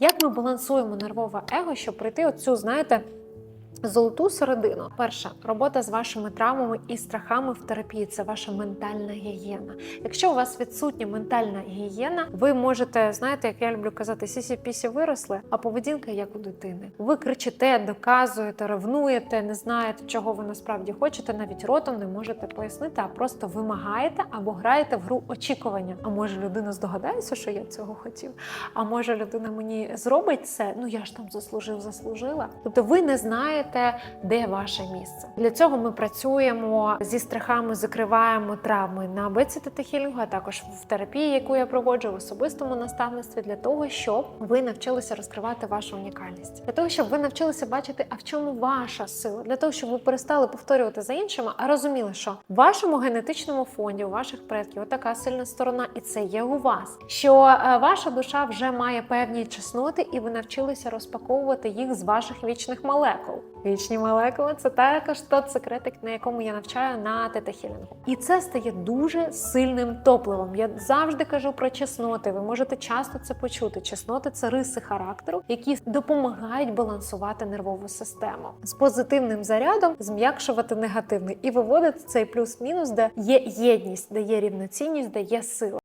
Як ми балансуємо нервове его, щоб прийти оцю, знаєте, Золоту середину. Перше, робота з вашими травмами і страхами в терапії це ваша ментальна гігієна. Якщо у вас відсутня ментальна гігієна, ви можете, знаєте, як я люблю казати, сісі-пісі виросли, а поведінка як у дитини. Ви кричите, доказуєте, ревнуєте, не знаєте, чого ви насправді хочете, навіть ротом не можете пояснити, а просто вимагаєте або граєте в гру очікування. А може людина здогадається, що я цього хотів? А може людина мені зробить це? Ну я ж там заслужив, заслужила. Тобто ви не знаєте, де ваше місце. Для цього ми працюємо зі страхами, закриваємо травми на бецітати хілінгу, а також в терапії, яку я проводжу в особистому наставництві, для того, щоб ви навчилися розкривати вашу унікальність, для того, щоб ви навчилися бачити, а в чому ваша сила, для того, щоб ви перестали повторювати за іншими, а розуміли, що в вашому генетичному фонді, у ваших предків, така сильна сторона, і це є у вас. Що е, ваша душа вже має певні чесноти, і ви навчилися розпаковувати їх з ваших вічних молекул. Вічні молекули це також тот секретик, на якому я навчаю на тета-хілінгу. І це стає дуже сильним топливом. Я завжди кажу про чесноти. Ви можете часто це почути. Чесноти це риси характеру, які допомагають балансувати нервову систему з позитивним зарядом, зм'якшувати негативний і виводити цей плюс-мінус, де є єдність, де є рівноцінність, де є сила.